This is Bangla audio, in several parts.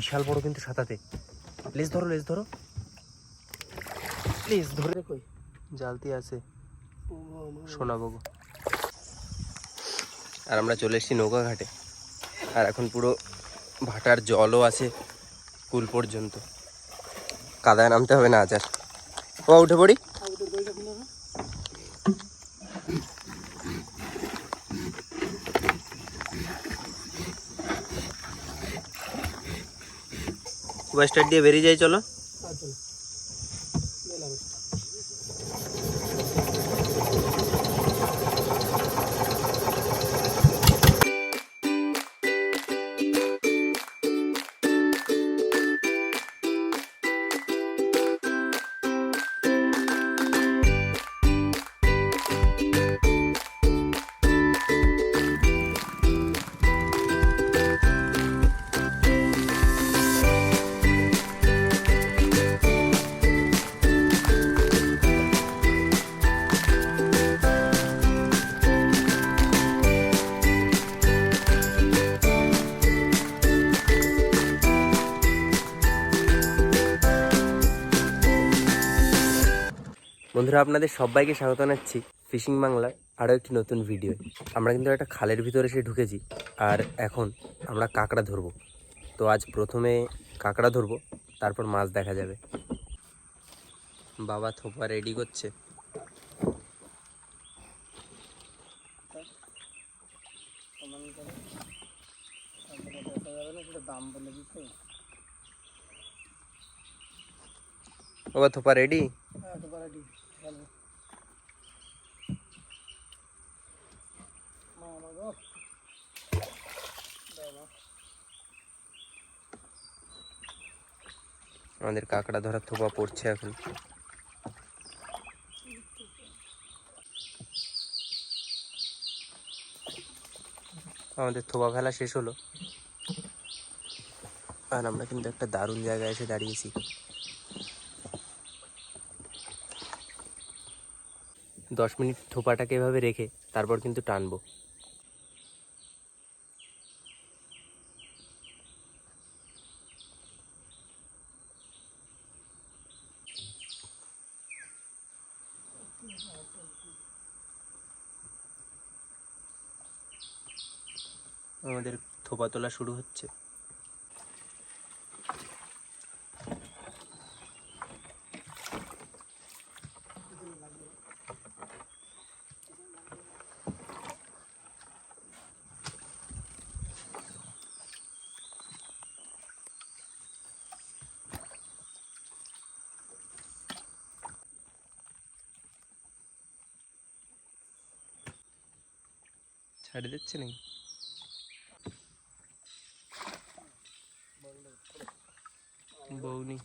বিশাল বড় কিন্তু সাঁতাতে। লেজ ধরো লেজ ধরো। লেজ ধরে কই জালতি আছে। শোনাবো গো। আর আমরা চলে এসেছি নৌকা ঘাটে। আর এখন পুরো ভাটার জলও আছে কুল পর্যন্ত। কাদায় নামতে হবে না আজ আর। ও, উঠে পড়ি আগে তোর দইটা খুলে না স্টার্ট দিয়ে বেরিয়ে যাই চলো। বন্ধুরা, আপনাদের সবাইকে স্বাগত জানাচ্ছি ফিশিং বাংলার আরও একটি নতুন ভিডিও আমরা কিন্তু একটা খালের ভিতরে এসে ঢুকেছি, আর এখন আমরা কাঁকড়া ধরবো। তো আজ প্রথমে কাঁকড়া ধরবো, তারপর মাছ দেখা যাবে। বাবা থোপা রেডি করছে। বাবা থোপা রেডি? হ্যাঁ তো পারাটি আমাদের কাঁকড়া ধরা থোপা পড়ছে এখন। আমাদের থোপা ফেলা শেষ হলো। আর আমরা কিন্তু একটা দারুণ জায়গায় এসে দাঁড়িয়েছি। দশ মিনিট থোপাটাকে এভাবে রেখে তারপর কিন্তু টানবো। আমাদের থোপা তোলা শুরু হচ্ছে। ছাড়ে দিচ্ছে নাকি? বৌনি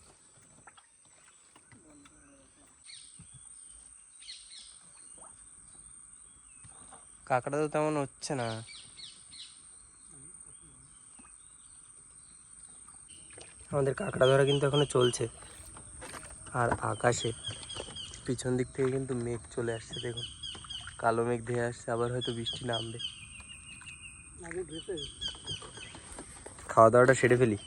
কাঁকড়া তো তেমন হচ্ছে না। আমাদের কাঁকড়া ধরা কিন্তু এখনও চলছে। আর আকাশে। পিছন দিক থেকে কিন্তু মেঘ চলে আসছে, দেখুন। কালো মেঘ ধেয়ে আসছে, আবার হয়তো বৃষ্টি নামবে। খাওয়া দাওয়াটা সেরে ফেলি।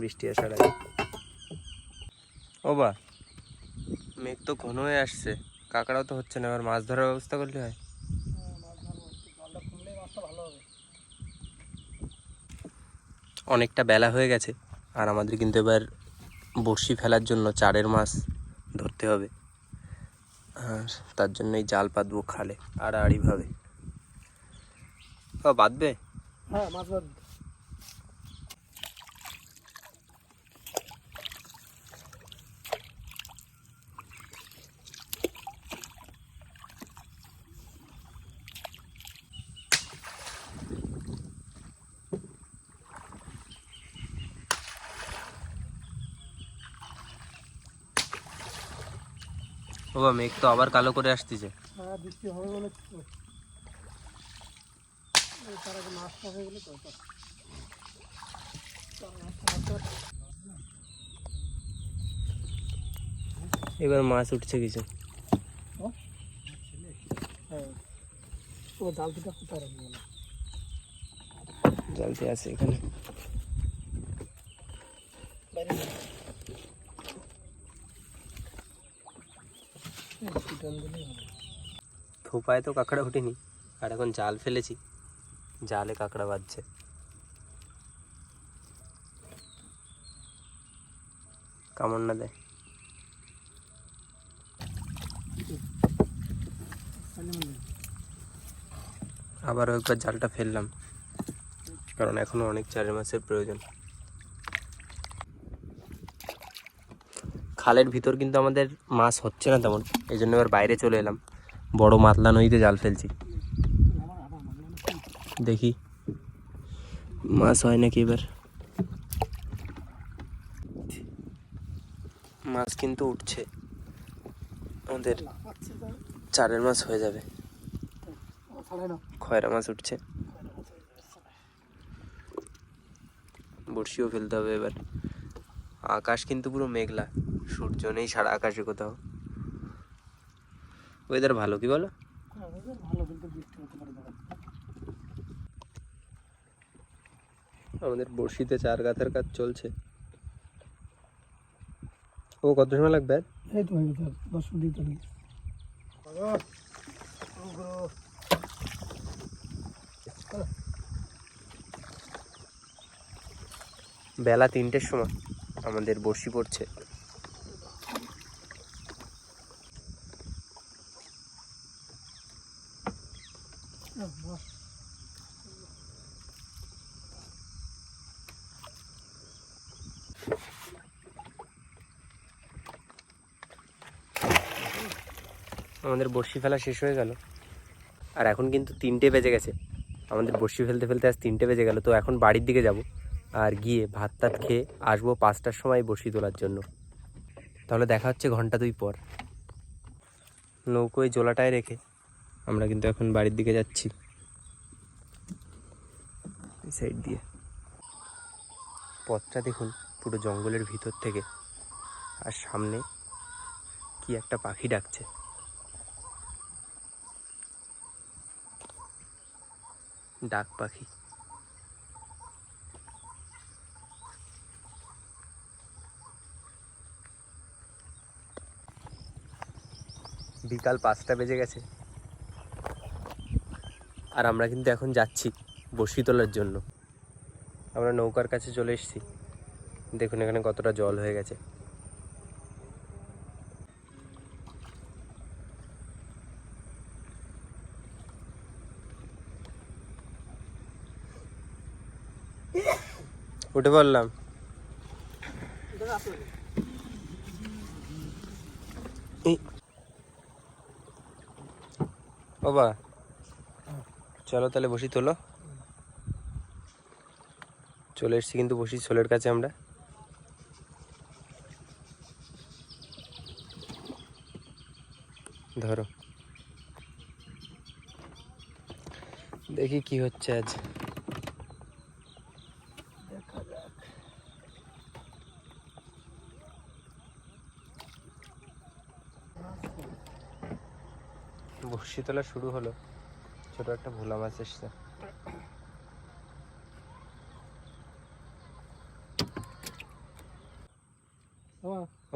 বৃষ্টি আসার আগে। ও বা মেঘ তো ঘন হয়ে আসছে। কাঁকড়াও তো হচ্ছে না, এবার মাছ ধরার ব্যবস্থা করলে হয়। অনেকটা বেলা হয়ে গেছে, আর আমাদের কিন্তু এবার বড়শি ফেলার জন্য চারের মাছ ধরতে হবে। আর তার জন্যই জাল পাতবো খালে আড়াআড়িভাবে ও বাঁধবে হ্যাঁ মাছ বাদ ও মেঘ তো আবার কালো করে আসতেছে। হ্যাঁ বৃষ্টি হবে বলে তার আগে মাছটা হয়ে গেলে তো তো। চল, মাছটা ধরতে পারছি। এবার মাছ উঠছে কিছু হ্যাঁ ও জাল দুটা কোথায় রাখব না জালতে আছে এখানে ছিটন দিলেই হবে থোপায় তো কাঁকড়া উঠেনি আর এখন জাল ফেলেছি জালে কাঁকড়া বাজছে কামড় না দেয়। আবারও একবার জালটা ফেললাম, কারণ এখনও অনেক চারের মাসের প্রয়োজন। খালের ভিতর কিন্তু আমাদের মাছ হচ্ছে না তেমন, এই জন্য এবার বাইরে চলে এলাম। বড় মাতলা নদীতে জাল ফেলছি আমার আবার মনে হয় দেখি। মাছ হয় নাকি এবার? মাছ কিন্তু উঠছে। আমাদের চারের মাছ হয়ে যাবে। খয়রা মাছ উঠছে। বড়শিও ফেলতে হবে এবার। আকাশ কিন্তু পুরো মেঘলা। সূর্য নেই, সারা আকাশে কোথাও। ওয়েদার ভালো কি বলো আমাদের ভালো কিন্তু বৃষ্টি হতে পারে দাদা আমাদের বড়শিতে চার গাথার কাজ চলছে। ও কত সময় লাগবে? এই তো হয়ে গেছে দশ মিনিট তো নেই বেলা তিনটের সময় আমাদের বড়শি পড়ছে। আমাদের বড়শি ফেলা শেষ হয়ে গেল। আর এখন কিন্তু তিনটে বেজে গেছে। আমাদের বড়শি ফেলতে ফেলতে আজ তিনটে বেজে গেল। তো এখন বাড়ির দিকে যাব আর গিয়ে ভাত টাত খেয়ে আসব পাঁচটার সময় বড়শি তোলার জন্য। তাহলে দেখা হচ্ছে ঘণ্টা দুই পর। নৌকোয় জোলাটায় রেখে আমরা কিন্তু এখন বাড়ির দিকে যাচ্ছি। সাইড দিয়ে। পথটা দেখুন পুরো জঙ্গলের ভিতর থেকে। আর সামনে কি একটা পাখি ডাকছে। ডাক পাখি। বিকাল পাঁচটা বেজে গেছে। আর আমরা কিন্তু এখন যাচ্ছি বসি তোলার জন্য। আমরা নৌকার কাছে চলে এসেছি। দেখুন এখানে কতটা জল হয়ে গেছে। উঠে পড়লাম। বাবা চলো তাহলে বসি তোলো। চলে এসছি কিন্তু বসি ছোলের কাছে আমরা। ধরো। দেখি কি হচ্ছে আজ বসি তোলা শুরু হলো। ছোট একটা ভোলা মাছ এসছে।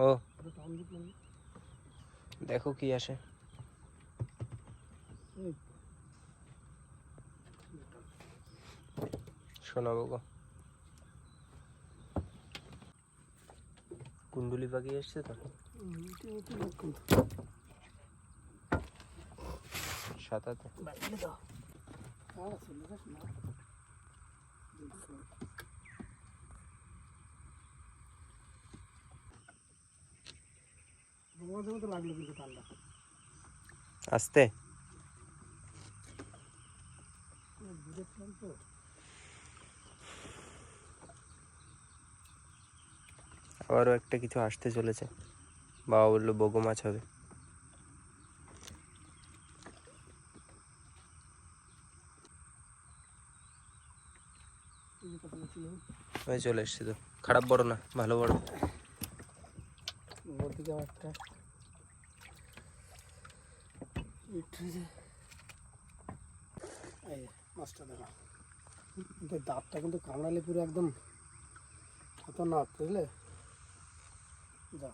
ও। দেখো কি আসে। শোনাবো গো। কুন্ডুলি পাখি এসছে তো মিটি মিটি লোক কিন্তু সাঁতাতে লাগল আবারও একটা কিছু আসতে চলেছে। বাবা বলল বগো মাছ হবে। ওই চলে এসছে তো। খারাপ বড় না ভালো বড়। ওর একটা। এই মাছটা দেখো। কিন্তু দাঁতটা কিন্তু কামড়ালে পুরো একদম খতরনাক বুঝলে? যা।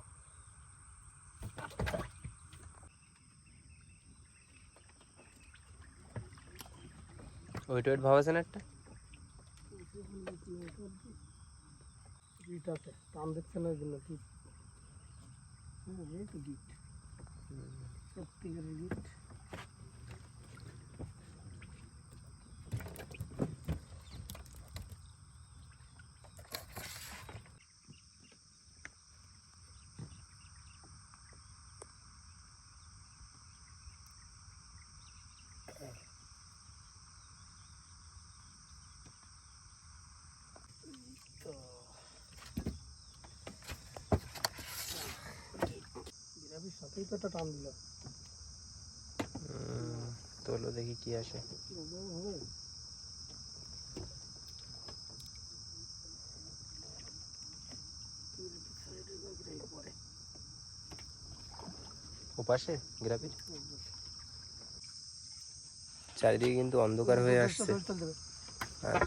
ওয়েট ওয়েট ভাব আছে না একটা? গিট আছে টান দেখছে না ওই জন্য গিট হ্যাঁ এই তো গিট সত্যিকারের গিট তো তো টান দিল। তোলো দেখি কি আসে। ওপাশে গ্রাফির চারিদিকে কিন্তু অন্ধকার হয়ে আসছে। আর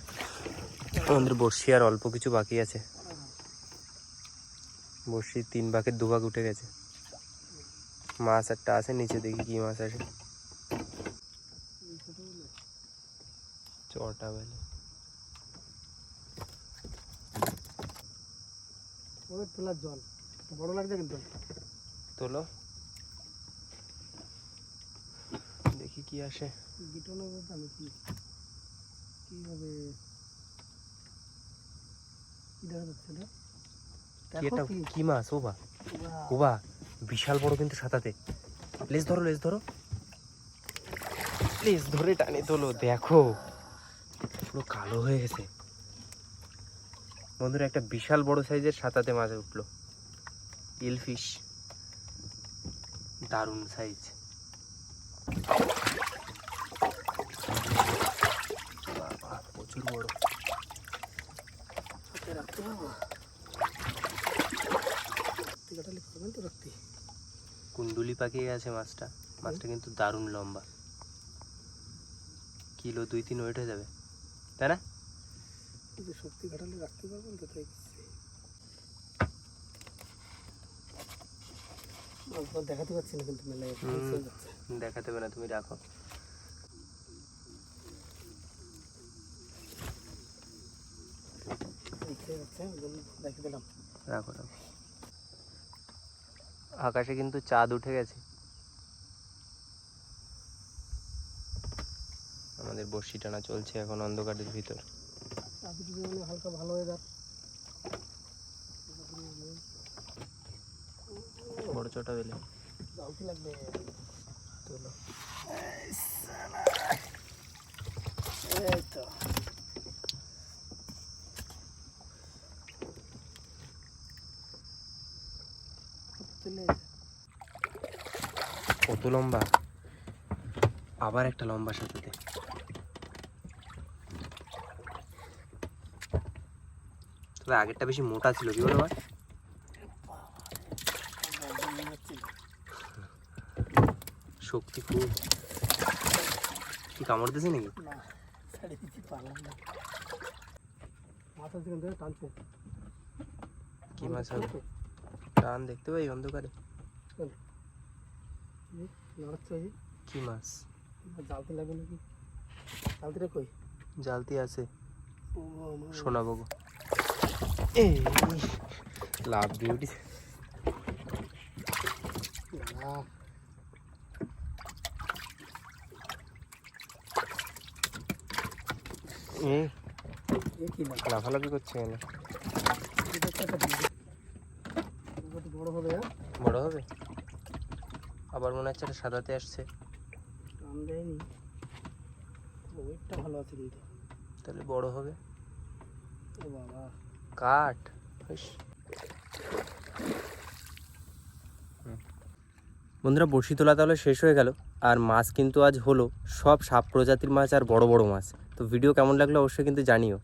আমাদের বর্ষি আর অল্প কিছু বাকি আছে। বর্ষি তিন ভাগের দু ভাগ উঠে গেছে। মাছ একটা আছে নিচে দেখি কি মাছ আসে চটা বেলে। ওদের তোলার জল। বড় লাগছে কিন্তু। তোলো। দেখি কি আসে। বলতে আমি কি কি হবে কি দেখা যাচ্ছে এটা? কি কি মাছ? ও বা ও বা বিশাল বড় কিন্তু সাঁতাতে। লেজ ধরো লেজ ধরো। লেজ ধরে টানে তোলো, দেখো। পুরো কালো হয়ে গেছে। বন্ধুরা, একটা বিশাল বড় সাইজের সাঁতাতে মাছ উঠল। ইলফিশ। দারুণ সাইজ। প্রচুর বড়। রাখতে রাত্রি কুন্ডুলি পাকিয়ে গেছে মাছটা। মাছটা কিন্তু দারুণ লম্বা। কিলো দুই তিন ওয়েট হয়ে যাবে। তাই না? সত্যি কাটালে রাখতে পারবেন তো তাই দেখাতে পারছি না কিন্তু মেলায়। দেখাতে না তুমি রাখো। দিলাম। রাখো রাখো। আকাশে কিন্তু চাঁদ উঠে গেছে। আমাদের বর্ষি টানা চলছে এখন অন্ধকারের ভিতর। হালকা ভালো ওয়েদার বড় চটা বেলে। লাগবে তোলো এই তো চলে কত লম্বা। আবার একটা লম্বা সাথে তবে আগেরটা বেশি মোটা ছিল কি বলো ভাই? শক্তি খুব। কি কামড় দিছে নাকি? কি মাছ হবে? টান দেখতে পাই অন্ধকারে এই, নাড়াচ্ছে ওই যে। কি মাছ? জালতি লাগবে নাকি? জালতিটা কই? জালতি আছে। শোনাবো গো। এই। লাভ না লাফালাফি করছে কেন? বড় হবে হ্যাঁ? বড় হবে? আবার মনে হচ্ছে সাদাতে আসছে। টান দেয়নি। ওয়েটটা ভালো আছে কিন্তু। তাহলে বড় হবে। ও বাবা। কাঠ। বন্ধুরা বড়শি তোলা তাহলে শেষ হয়ে গেল। আর মাছ কিন্তু আজ হলো। সব সাপ প্রজাতির মাছ আর বড় বড় মাছ। তো ভিডিও কেমন লাগল অবশ্যই কিন্তু জানিও।